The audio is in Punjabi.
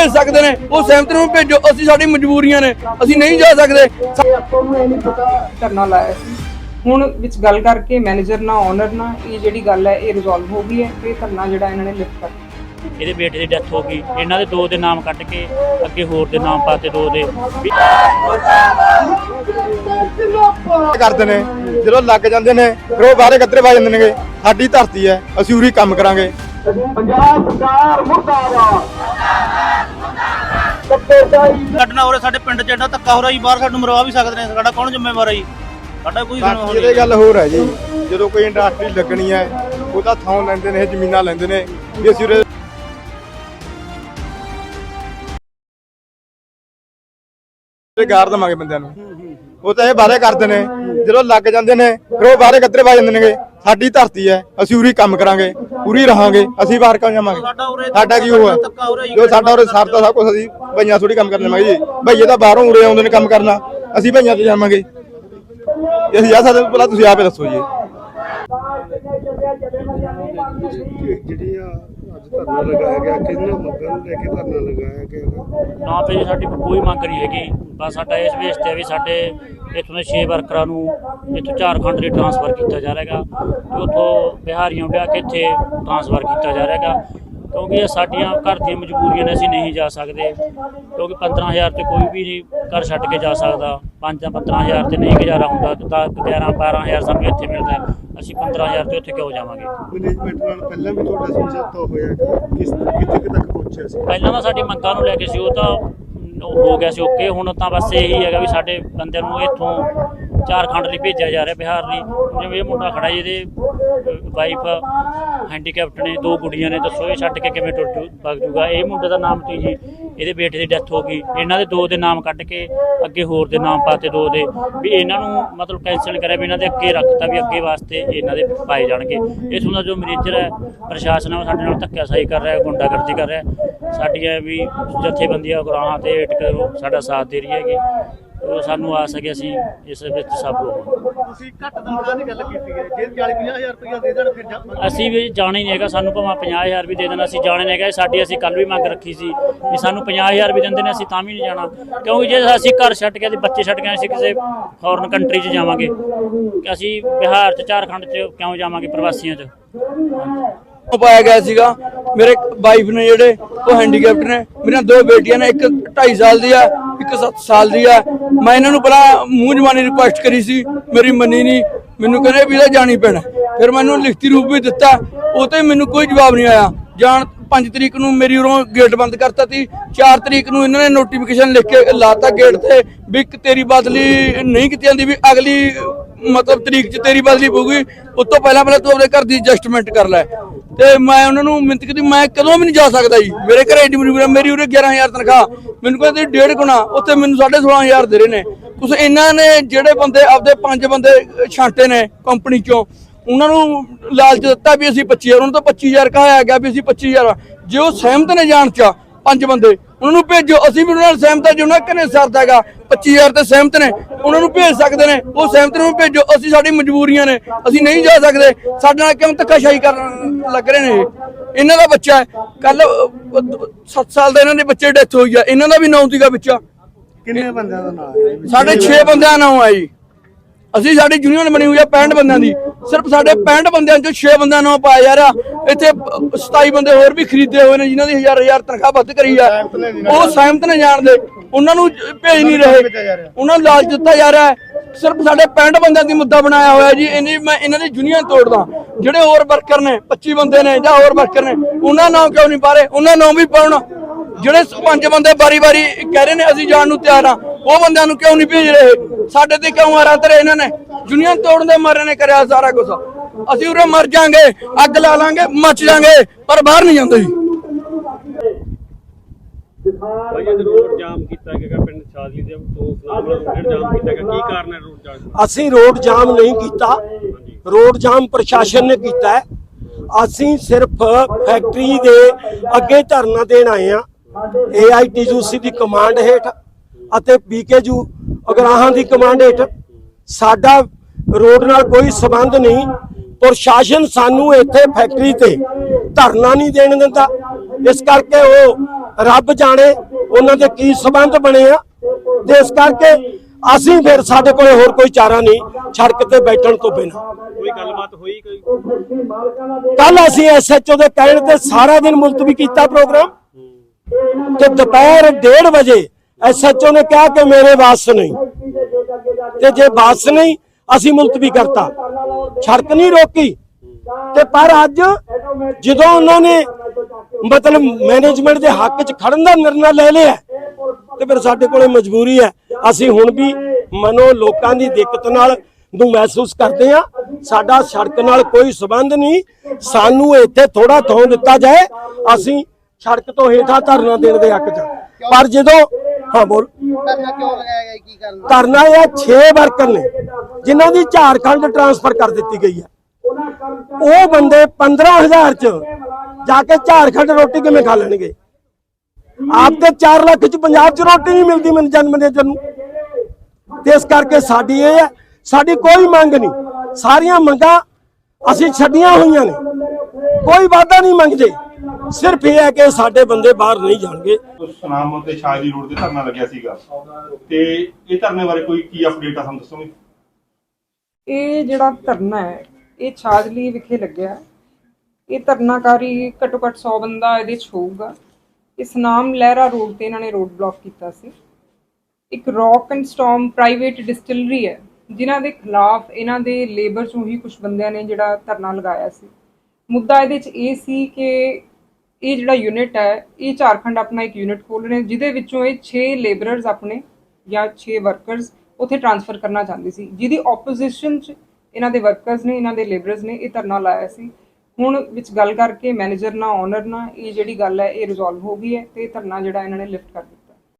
ਭੇਜ ਸਕਦੇ ਨੇ ਉਹ ਸਹਿਮਤ ਨੂੰ ਭੇਜੋ ਅਸੀਂ ਸਾਡੀ ਮਜਬੂਰੀਆਂ ਨੇ ਅਸੀਂ ਨਹੀਂ ਜਾ ਸਕਦੇ। ਧਰਨਾ ਲਾਇਆ ਸੀ। ਹੁਣ ਵਿੱਚ ਗੱਲ ਕਰਕੇ ਮੈਨੇਜਰ ਨਾਲ ਓਨਰ ਨਾਲ ਇਹ ਜਿਹੜੀ ਗੱਲ ਹੈ ਇਹ ਰਿਜ਼ੋਲਵ ਹੋ ਗਈ ਹੈ ਤੇ ਧਰਨਾ ਜਿਹੜਾ ਇਹਨਾਂ ਨੇ ਲਿਫਟ ਕਰ ਇਹਦੇ ਬੇਟੇ ਦੀ ਡੈਥ ਹੋ ਗਈ। ਇਹਨਾਂ ਦੇ ਦੋ ਦੇ ਨਾਮ ਕੱਟ ਕੇ ਅੱਗੇ ਹੋਰ ਦੇ ਨਾਮ ਪਾਤੇ ਦੋ ਦੇ। ਕਰਦੇ ਨੇ ਜਦੋਂ ਲੱਗ ਜਾਂਦੇ ਨੇ ਫਿਰ ਉਹ ਬਾਹਰੇ ਗੱਦਰੇ ਪਾ ਜਾਂਦੇ ਨੇਗੇ। ਸਾਡੀ ਧਰਤੀ ਹੈ ਅਸੀਂ ਉਰੀ ਕੰਮ ਕਰਾਂਗੇ। ਕੱਢਣਾ ਹੋ ਰਿਹਾ ਸਾਡੇ ਪਿੰਡ 'ਚ ਐਡਾ ਧੱਕਾ ਹੋ ਰਿਹਾ ਜੀ ਬਾਹਰ ਸਾਨੂੰ ਮਰਵਾ ਵੀ ਸਕਦੇ ਨੇ ਸਾਡਾ ਕੌਣ ਜ਼ਿੰਮੇਵਾਰ ਹੈ ਜੀ? ਸਾਡਾ ਕੋਈ ਇਹਦੇ ਗੱਲ ਹੋਰ ਹੈ ਜੀ ਜਦੋਂ ਕੋਈ ਇੰਡਸਟਰੀ ਲੱਗਣੀ ਹੈ ਉਹਦਾ ਥਾਂ ਲੈਂਦੇ ਨੇ ਇਹ ਜ਼ਮੀਨਾਂ ਲੈਂਦੇ ਨੇ ਵੀ ਅਸੀਂ ਉਰੇ ਤੇ ਗਾਰ ਦਵਾਂਗੇ ਬੰਦਿਆਂ ਨੂੰ। ਉਹ ਤਾਂ ਇਹ ਬਾਰੇ ਕਰਦੇ ਨੇ ਜਦੋਂ ਲੱਗ ਜਾਂਦੇ ਨੇ ਫਿਰ ਉਹ ਬਾਹਰੇ ਗੱਦਰੇ ਪਾ ਜਾਂਦੇ ਨੇਗੇ। ਸਾਡੀ ਧਰਤੀ ਹੈ ਅਸੀਂ ਉਰੀ ਕੰਮ ਕਰਾਂਗੇ ਉਰੀ ਰਹਾਂਗੇ ਅਸੀਂ ਬਾਹਰ ਕਿਉਂ ਜਾਵਾਂਗੇ? ਸਾਡਾ ਕੀ ਉਹ ਹੈ? ਧੱਕਾ ਹੋ ਰਿਹਾ ਜੀ ਸਾਡਾ ਉਰੇ ਸਰਦਾ ਸਭ ਕੁਝ ਅਸੀਂ ਭਈਆਂ ਥੋੜੀ ਕੰਮ ਕਰਨ ਲਵਾਂਗੇ ਜੀ। ਭਈਏ ਤਾਂ ਬਾਹਰੋਂ ਉਰੇ ਆਉਂਦੇ ਨੇ ਕੰਮ ਕਰਨਾ ਅਸੀਂ ਭਈਆਂ ਤੇ ਜਾਵਾਂਗੇ? ਜੇ ਅਸੀਂ ਜਾ ਸਕਦੇ ਪਹਿਲਾਂ ਤੁਸੀਂ ਆਪੇ ਦੱਸੋ ਜੀ। ਜਿਹੜੀ ਆ ਅੱਜ ਧਰਨਾ ਲਗਾਇਆ ਗਿਆ, ਕਿੰਨਾ ਮੰਗਾਂ ਨੂੰ ਲੈ ਕੇ ਧਰਨਾ ਲਗਾਇਆ ਗਿਆ ਗਾ? ਨਾ ਜੀ ਸਾਡੀ ਕੋਈ ਮੰਗ ਨਹੀਂ ਹੈਗੀ। ਬਸ ਸਾਡਾ ਇਸ ਵੇਸ ਤੇ ਆ ਵੀ ਸਾਡੇ ਇੱਥੋਂ ਦੇ 6 ਵਰਕਰਾਂ ਨੂੰ ਇੱਥੋਂ ਝਾਰਖੰਡ ਲਈ ਟਰਾਂਸਫਰ ਕੀਤਾ ਜਾ ਰਿਹਾ ਹੈਗਾ। ਤੇ ਉੱਥੋਂ ਬਿਹਾਰੀਆਂ ਵਿਆਹ ਕੇ ਇੱਥੇ ਟਰਾਂਸਫਰ ਕੀਤਾ ਜਾ ਰਿਹਾ ਹੈਗਾ। ਕਿਉਂਕਿ ਇਹ ਸਾਡੀਆਂ ਘਰ ਦੀਆਂ ਮਜਬੂਰੀਆਂ ਨੇ, ਅਸੀਂ ਨਹੀਂ ਜਾ ਸਕਦੇ। ਕਿਉਂਕਿ 15000 ਤੇ ਕੋਈ ਵੀ ਨਹੀਂ ਘਰ ਛੱਡ ਕੇ ਜਾ ਸਕਦਾ। 5 ਜਾਂ 15000 ਤੇ ਨਹੀਂ ਗੁਜ਼ਾਰਾ ਹੁੰਦਾ, ਤੇ ਤਾਂ 11 12000 ਸਾਨੂੰ ਇੱਥੇ ਮਿਲਦਾ ਹੈ। ਅਸੀਂ 15000 ਤੇ ਉੱਥੇ ਕਿਉਂ ਜਾਵਾਂਗੇ ਮੈਨੇਜਮੈਂਟ ਨਾਲ ਪਹਿਲਾਂ ਵੀ ਤੁਹਾਡਾ ਸਮਝੌਤਾ ਹੋਇਆ। ਕਿਸ ਕਿੱਥੇ ਤੱਕ ਪਹੁੰਚਿਆ ਸੀ ਪਹਿਲਾਂ ਤਾਂ ਸਾਡੀ ਮੰਗਾਂ ਨੂੰ ਲੈ ਕੇ ਸੀ ਉਹ ਤਾਂ ਹੋ ਗਿਆ ਸੀ ਓਕੇ ਹੁਣ ਤਾਂ ਬਸ ਇਹੀ ਹੈਗਾ ਵੀ ਸਾਡੇ ਬੰਦਿਆਂ ਨੂੰ ਇੱਥੋਂ ਝਾਰਖੰਡ ਲਈ ਭੇਜਿਆ ਜਾ ਰਿਹਾ ਬਿਹਾਰ ਲਈ। ਜਿਵੇਂ ਇਹ ਮੁੰਡਾ ਖੜਾ ਜੀ, ਇਹਦੇ ਵਾਈਫ ਹੈਂਡੀਕੈਪਟ ਨੇ ਦੋ ਗੁੱਡੀਆਂ ਨੇ ਦੱਸੋ ਇਹ ਛੱਡ ਕੇ ਕਿਵੇਂ ਟੁੱਟ ਜੂ ਵਗ ਜੂਗਾ? ਇਹ ਮੁੰਡੇ ਦਾ ਨਾਮ ਤੀ ਜੀ ਇਹਦੇ ਬੇਟੇ ਦੀ ਡੈਥ ਹੋ ਗਈ। ਇਹਨਾਂ ਦੇ ਦੋ ਦੇ ਨਾਮ ਕੱਢ ਕੇ ਅੱਗੇ ਹੋਰ ਦੇ ਨਾਮ ਪਾਤੇ ਦੋ ਦੇ। ਵੀ ਇਹਨਾਂ ਨੂੰ ਮਤਲਬ ਕੈਂਸਲ ਕਰਿਆ ਵੀ ਇਹਨਾਂ ਦੇ ਅੱਗੇ ਰੱਖਤਾ ਵੀ ਅੱਗੇ ਵਾਸਤੇ ਇਹਨਾਂ ਦੇ ਪਾਏ ਜਾਣਗੇ। ਇਸ ਦਾ ਜੋ ਮੈਨੇਜਰ ਹੈ ਪ੍ਰਸ਼ਾਸਨ ਹੈ ਉਹ ਸਾਡੇ ਨਾਲ ਧੱਕਾਸ਼ਾਹੀ ਕਰ ਰਿਹਾ ਹੈ ਗੁੰਡਾਗਰਦੀ ਕਰ ਰਿਹਾ। ਸਾਡੀਆਂ ਵੀ ਜਥੇਬੰਦੀਆਂ ਗੁਰਾਹਾਂ ਤੇ ਏਟ ਕਰੋ ਸਾਡਾ ਸਾਥ ਦੇ ਰਹੀ ਹੈਗੀ। ਉਹ ਸਾਨੂੰ ਆਸ ਹੈ ਕਿ ਅਸੀਂ ਇਸ ਵਿੱਚ ਸਭ ਲੋਕ ਤੁਸੀਂ ਘੱਟ ਤਨਖਾਹ ਦੀ ਗੱਲ ਕੀਤੀ ਹੈ ਜੇ 40 50000 ਰੁਪਇਆ ਦੇ ਦੇਣ ਫਿਰ ਜਾ- ਅਸੀਂ ਵੀ ਜਾਣਾ ਹੀ ਨਹੀਂ ਹੈਗਾ। ਸਾਨੂੰ ਭਾਵੇਂ 50000 ਵੀ ਦੇ ਦੇਣ ਅਸੀਂ ਜਾਣਾ ਨਹੀਂ ਹੈਗਾ। ਇਹ ਸਾਡੀ ਅਸੀਂ ਕੱਲ ਵੀ ਮੰਗ ਰੱਖੀ ਸੀ ਵੀ ਸਾਨੂੰ 50000 ਵੀ ਦਿੰਦੇ ਨੇ ਅਸੀਂ ਤਾਂ ਵੀ ਨਹੀਂ ਜਾਣਾ। ਕਿਉਂਕਿ ਜੇ ਅਸੀਂ ਘਰ ਛੱਡ ਕੇ ਤੇ ਬੱਚੇ ਛੱਡ ਕੇ ਅਸੀਂ ਕਿਸੇ ਫੋਰਨ ਕੰਟਰੀ 'ਚ ਜਾਵਾਂਗੇ ਕਿ ਅਸੀਂ ਬਿਹਾਰ 'ਚ ਝਾਰਖੰਡ 'ਚ ਕਿਉਂ ਜਾਵਾਂਗੇ ਪ੍ਰਵਾਸੀਆਂ 'ਚ? ਉਹ ਪਾਇਆ ਗਿਆ ਸੀਗਾ। ਮੇਰੇ ਵਾਈਫ ਨੇ ਜਿਹੜੇ ਉਹ ਹੈਂਡੀਕੈਪਟ ਨੇ। ਮੇਰੀਆਂ ਦੋ ਬੇਟੀਆਂ ਨੇ ਇੱਕ 2.5 ਸਾਲ ਦੀ ਆ ਇੱਕ 7 ਸਾਲ ਦੀ ਆ ਮੈਂ ਇਹਨਾਂ ਨੂੰ ਪਹਿਲਾਂ ਮੂੰਹ ਜਵਾਨੀ ਰਿਕੁਐਸਟ ਕਰੀ ਸੀ। ਮੇਰੀ ਮੰਨੀ ਨਹੀਂ ਮੈਨੂੰ ਕਹਿੰਦੇ ਵੀ ਇਹਦਾ ਜਾਣੀ ਪੈਣਾ। ਫਿਰ ਮੈਨੂੰ ਲਿਖਤੀ ਰੂਪ ਵੀ ਦਿੱਤਾ। ਉਹ ਤੇ ਮੈਨੂੰ ਕੋਈ ਜਵਾਬ ਨਹੀਂ ਆਇਆ। ਜਾਣ 5 ਤਰੀਕ ਨੂੰ ਮੇਰੀ ਉਰੋਂ ਗੇਟ ਬੰਦ ਕਰਤਾ ਸੀ 4 ਤਰੀਕ ਨੂੰ ਇਹਨਾਂ ਨੇ ਨੋਟੀਫਿਕੇਸ਼ਨ ਲਿਖ ਕੇ ਲਾਤਾ ਗੇਟ ਤੇ ਵੀ ਤੇਰੀ ਬਦਲੀ ਨਹੀਂ ਕੀਤੀ ਜਾਂਦੀ, ਵੀ ਅਗਲੀ ਮਤਲਬ ਤਰੀਕ 'ਚ ਤੇਰੀ ਬਦਲੀ ਪਊਗੀ, ਉਸ ਤੋਂ ਪਹਿਲਾਂ ਪਹਿਲਾਂ ਤੂੰ ਆਪਣੇ ਘਰ ਦੀ ਐਡਜਸਟਮੈਂਟ ਕਰ ਲੈ। ਤੇ ਮੈਂ ਉਹਨਾਂ ਨੂੰ ਮਿੰਤ ਕੀਤੀ, ਮੈਂ ਕਦੋਂ ਵੀ ਨਹੀਂ ਜਾ ਸਕਦਾ ਜੀ। ਮੇਰੇ ਘਰੇ ਏਡੀ ਮਜਬੂਰੀ ਮੇਰੀ ਉਰੇ 11000 ਤਨਖਾਹ। ਮੈਨੂੰ ਕਹਿੰਦੇ ਡੇਢ ਗੁਣਾ, ਉੱਥੇ ਮੈਨੂੰ 16500 ਦੇ ਰਹੇ ਨੇ। ਕੁਛ ਇਹਨਾਂ ਨੇ ਜਿਹੜੇ ਬੰਦੇ ਆਪਦੇ ਪੰਜ ਬੰਦੇ ਛਾਂਟੇ ਨੇ ਕੰਪਨੀ ਚੋਂ, ਉਹਨਾਂ ਨੂੰ ਲਾਲਚ ਦਿੱਤਾ ਵੀ ਅਸੀਂ 25000 ਉਹਨਾਂ ਤੋਂ 25000 ਕਹਾਇਆ ਗਿਆ ਵੀ ਅਸੀਂ 25000 ਜੇ ਉਹ ਸਹਿਮਤ ਨੇ ਜਾਣ ਚ ਪੰਜ ਬੰਦੇ। ਉਹਨਾਂ ਨੂੰ ਭੇਜੋ ਅਸੀਂ ਵੀ ਉਹਨਾਂ ਨਾਲ ਸਹਿਮਤ ਹਾਂ ਜੇ ਉਹਨਾਂ ਕਨੇ ਸਰਦਾ ਹੈਗਾ 25000 ਤੇ ਸਹਿਮਤ ਨੇ ਉਹਨਾਂ ਨੂੰ ਭੇਜ ਸਕਦੇ ਨੇ ਉਹ ਸਹਿਮਤ ਨੂੰ ਭੇਜੋ ਅਸੀਂ ਸਾਡੀ ਮਜਬੂਰੀਆਂ ਨੇ ਅਸੀਂ ਨਹੀਂ ਜਾ ਸਕਦੇ। ਸਾਡੇ ਨਾਲ ਕਿਉਂ ਧੱਕਾਸ਼ਾਹੀ ਕਰਨ ਲੱਗ ਰਹੇ ਨੇ ਇਹ? ਇਹਨਾਂ ਦਾ ਬੱਚਾ ਹੈ। ਕੱਲ 7 ਸਾਲ ਦਾ ਇਹਨਾਂ ਦੇ ਬੱਚੇ ਡੈਥ ਹੋਈ ਆ। ਇਹਨਾਂ ਦਾ ਵੀ ਨਾਂ ਸੀਗਾ ਬੱਚਾ ਕਿੰਨੇ ਬੰਦਿਆਂ ਦਾ ਨਾਮ ਹੈ? ਸਾਡੇ 6 ਬੰਦਿਆਂ ਦਾ ਨਾਮ ਆ ਜੀ। ਅਸੀਂ ਸਾਡੀ ਯੂਨੀਅਨ ਬਣੀ ਹੋਈ ਆ 65 ਬੰਦਿਆਂ ਦੀ। ਸਿਰਫ ਸਾਡੇ 65 ਬੰਦਿਆਂ ਚੋਂ 6 ਬੰਦਿਆਂ ਨਾਮ ਪਾਇਆ ਜਾ ਰਿਹਾ ਇੱਥੇ 27 ਬੰਦੇ ਹੋਰ ਵੀ ਖਰੀਦੇ ਹੋਏ ਨੇ ਜਿਨ੍ਹਾਂ ਦੀ ਹਜ਼ਾਰ ਹਜ਼ਾਰ ਤਨਖਾਹ ਵੱਧ ਕਰੀ ਆ। ਉਹ ਸਹਿਮਤ ਨੇ ਜਾਣਦੇ ਉਹਨਾਂ ਨੂੰ ਭੇਜ ਨਹੀਂ ਰਹੇ। ਉਹਨਾਂ ਨੂੰ ਲਾਲਚ ਦਿੱਤਾ ਜਾ ਰਿਹਾ। ਸਿਰਫ ਸਾਡੇ 65 ਬੰਦਿਆਂ ਦੀ ਮੁੱਦਾ ਬਣਾਇਆ ਹੋਇਆ ਜੀ। ਇਹਨੀ ਮੈਂ ਇਹਨਾਂ ਦੀ ਯੂਨੀਅਨ ਤੋੜਦਾ। ਜਿਹੜੇ ਹੋਰ ਵਰਕਰ ਨੇ 25 ਬੰਦੇ ਨੇ ਜਾਂ ਹੋਰ ਵਰਕਰ ਨੇ ਉਹਨਾਂ ਨਾਮ ਕਿਉਂ ਨਹੀਂ ਪਾ ਰਹੇ ਉਹਨਾਂ ਨਾਮ ਵੀ ਪਾਉਣ। ਜਿਹੜੇ ਪੰਜ ਬੰਦੇ ਬਾਰੀ-ਬਾਰੀ ਕਹਿ ਰਹੇ ਨੇ ਅਸੀਂ ਜਾਣ ਨੂੰ ਤਿਆਰ ਆ ਉਹ ਬੰਦਿਆਂ ਨੂੰ ਕਿਉਂ ਨਹੀਂ ਭੇਜ ਰਹੇ? ਸਾਡੇ ਤੇ ਕਿਉਂ ਆਰਾ ਤਰੇ ਇਹਨਾਂ ਨੇ? ਯੂਨੀਅਨ ਤੋੜਨ ਦੇ ਮਾਰੇ ਨੇ ਕਰਿਆ ਸਾਰਾ ਕੁਝ ਅਸੀਂ ਉਰੇ ਮਰ ਜਾਾਂਗੇ ਅੱਗ ਲਾ ਲਾਂਗੇ ਮੱਚ ਜਾਾਂਗੇ ਪਰ ਬਾਹਰ ਨਹੀਂ ਜਾਂਦੇ। ਜੀ ਭਾਈ ਰੋਡ ਜਾਮ ਕੀਤਾ ਗਿਆ ਪਿੰਡ ਛਾਜਲੀ ਦੇ ਤੋਂ ਸੁਨਾਮ ਵਾਲਾ ਰੋਡ ਜਾਮ ਕੀਤਾ ਗਿਆ। ਕੀ ਕਾਰਨ ਹੈ ਰੋਡ ਜਾਮ ਅਸੀਂ ਰੋਡ ਜਾਮ ਨਹੀਂ ਕੀਤਾ। ਰੋਡ ਜਾਮ ਪ੍ਰਸ਼ਾਸਨ ਨੇ ਕੀਤਾ ਹੈ। ਅਸੀਂ ਸਿਰਫ ਫੈਕਟਰੀ ਦੇ ਅੱਗੇ ਧਰਨਾ ਦੇਣ ਆਏ ਆ ਏਆਈਟੀਯੂਸੀ ਦੀ ਕਮਾਂਡ ਹੇਠ ਅਤੇ ਪੀਕੇਯੂ ਅਗਰਾਹਾਂ ਦੀ ਕਮਾਂਡ ਹੇਠ ਸਾਡਾ ਰੋਡ ਨਾਲ ਕੋਈ ਸਬੰਧ ਨਹੀਂ। ਪ੍ਰਸ਼ਾਸਨ ਸਾਨੂੰ ਇੱਥੇ ਫੈਕਟਰੀ ਤੇ ਧਰਨਾ ਨਹੀਂ ਦੇਣ ਦਿੰਦਾ। ਇਸ ਕਰਕੇ ਉਹ ਰੱਬ ਜਾਣੇ ਉਹਨਾਂ ਦੇ ਕੀ ਸਬੰਧ ਬਣੇ ਆ। ਤੇ ਇਸ ਕਰਕੇ ਅਸੀਂ ਫਿਰ ਸਾਡੇ ਕੋਲੇ ਹੋਰ ਕੋਈ ਚਾਰਾ ਨਹੀਂ ਸੜਕ ਤੇ ਬੈਠਣ ਤੋਂ ਬਿਨਾਂ। ਕੋਈ ਗੱਲਬਾਤ ਹੋਈ ਕੋਈ? ਕੱਲ ਅਸੀਂ ਐਸਐਚਓ ਦੇ ਕਹਿਣ ਤੇ ਸਾਰਾ ਦਿਨ ਮੁਲਤਵੀ ਕੀਤਾ ਪ੍ਰੋਗਰਾਮ। ਤੇ ਦੁਪਹਿਰ 1:30 ਵਜੇ ਐਸਐਚਓ ਨੇ ਕਿਹਾ ਕਿ ਮੇਰੇ ਵਾਸ ਨਹੀਂ। ਤੇ ਜੇ ਵਾਸ ਨਹੀਂ, ਅਸੀਂ ਮੁਲਤਵੀ ਕਰਤਾ। ਸੜਕ ਨਹੀਂ ਰੋਕੀ। ਤੇ ਪਰ ਅੱਜ ਜਦੋਂ ਉਹਨਾਂ ਨੇ ਮਤਲਬ ਮੈਨੇਜਮੈਂਟ ਦੇ ਹੱਕ 'ਚ ਖੜਨ ਦਾ ਨਿਰਣਾ ਲੈ ਲਿਆ, ਤੇ ਫਿਰ ਸਾਡੇ ਕੋਲੇ ਮਜਬੂਰੀ ਹੈ। ਅਸੀਂ ਹੁਣ ਵੀ ਮਨੋ ਲੋਕਾਂ ਦੀ ਦਿੱਕਤ ਨਾਲ ਨੂੰ ਮਹਿਸੂਸ ਕਰਦੇ ਆ ਸਾਡਾ ਸੜਕ ਨਾਲ ਕੋਈ ਸਬੰਧ ਨਹੀਂ। ਸਾਨੂੰ ਇੱਥੇ ਥੋੜਾ ਥੋਂ ਦਿੱਤਾ ਜਾਏ। ਅਸੀਂ ਸੜਕ ਤੋਂ ਹੇਠਾਂ ਧਰਨਾ ਦੇਣ ਦੇ ਹੱਕ 'ਚ। ਪਰ ਜਦੋਂ ਹਾਂ ਬੋਲ। ਧਰਨਾ ਕਿਉਂ ਲਗਾਇਆ ਗਿਆ? ਕੀ ਕਰਨ? ਧਰਨਾ ਇਹ 6 ਵਰਕਰ ਨੇ ਜਿਨ੍ਹਾਂ ਦੀ ਝਾਰਖੰਡ ਟਰਾਂਸਫਰ ਕਰ ਦਿੱਤੀ ਗਈ ਹੈ। ਉਹ ਬੰਦੇ 15000 ਚ ਜਾ ਕੇ ਝਾਰਖੰਡ ਰੋਟੀ ਕਿਵੇਂ ਖਾ ਲੈਣਗੇ? ਆਪ ਤੇ 4 ਲੱਖ ਚ ਪੰਜਾਬ ਚ ਰੋਟੀ ਨਹੀਂ ਮਿਲਦੀ ਮੈਨੂੰ ਜਨਮ ਮੈਨੇਜਰ ਨੂੰ। ਤੇ ਇਸ ਕਰਕੇ ਸਾਡੀ ਇਹ ਹੈ ਸਾਡੀ ਕੋਈ ਮੰਗ ਨਹੀਂ। ਸਾਰੀਆਂ ਮੰਗਾਂ ਅਸੀਂ ਛੱਡੀਆਂ ਹੋਈਆਂ ਨੇ। ਕੋਈ ਵਾਅਦਾ ਨਹੀਂ ਮੰਗਦੇ। ਸਿਰਫ ਇਹ ਹੈ ਕਿ ਸਾਡੇ ਬੰਦੇ ਬਾਹਰ ਨਹੀਂ ਜਾਣਗੇ। ਸੁਨਾਮ ਤੇ ਸ਼ਾਇਰੀ ਰੋਡ ਤੇ ਧਰਨਾ ਲੱਗਿਆ ਸੀਗਾ। ਤੇ ਇਹ ਧਰਨੇ ਬਾਰੇ ਕੋਈ ਕੀ ਅਪਡੇਟ ਆ ਸਾਨੂੰ ਦੱਸੋਗੇ? ਇਹ ਜਿਹੜਾ ਧਰਨਾ ਹੈ ਇਹ ਛਾਜਲੀ ਵਿਖੇ ਲੱਗਿਆ। ਹੈ। ਇਹ ਧਰਨਾਕਾਰੀ ਘੱਟੋ ਘੱਟ 100 ਬੰਦਾ ਇਹਦੇ 'ਚ ਹੋਊਗਾ। ਇਸ ਨਾਮ ਲਹਿਰਾ ਰੋਡ ਤੇ ਇਹਨਾਂ ਨੇ ਰੋਡ ਬਲੌਕ ਕੀਤਾ ਸੀ। ਇੱਕ Rock and Storm private distillery ਹੈ ਜਿਨ੍ਹਾਂ ਦੇ ਖਿਲਾਫ ਇਹਨਾਂ ਦੇ ਲੇਬਰ ਚੋਂ ਹੀ ਕੁਝ ਬੰਦਿਆਂ ਨੇ ਜਿਹੜਾ ਧਰਨਾ ਲਗਾਇਆ ਸੀ। ਮੁੱਦਾ ਇਹਦੇ 'ਚ ਇਹ ਸੀ ਕਿ ਇਹ ਜਿਹੜਾ ਯੂਨਿਟ ਹੈ, ਇਹ ਝਾਰਖੰਡ ਆਪਣਾ ਇੱਕ ਯੂਨਿਟ ਖੋਲ ਰਹੇ ਜਿਹਦੇ ਵਿੱਚੋਂ ਇਹ 6 ਲੇਬਰਰਸ ਆਪਣੇ ਜਾਂ 6 ਵਰਕਰਸ ਉੱਥੇ ਟ੍ਰਾਂਸਫਰ ਕਰਨਾ ਚਾਹੁੰਦੇ ਸੀ। ਜਿਹਦੀ ਆਪੋਜੀਸ਼ਨ 'ਚ ਇਹਨਾਂ ਦੇ ਵਰਕਰਸ ਨੇ, ਇਹਨਾਂ ਦੇ ਲੇਬਰਰਸ ਨੇ ਇਹ ਧਰਨਾ ਲਾਇਆ ਸੀ। ਹੁਣ ਵਿੱਚ ਗੱਲ ਕਰਕੇ ਮੈਨੇਜਰ ਨਾਲ ਓਨਰ ਨਾਲ ਇਹ ਜਿਹੜੀ ਗੱਲ ਹੈ, ਇਹ ਰਿਜ਼ੋਲਵ ਹੋ ਗਈ ਹੈ ਤੇ ਇਹ ਧਰਨਾ ਜਿਹੜਾ ਇਹਨਾਂ ਨੇ ਲਿਫਟ ਕਰ ਦਿੱਤਾ।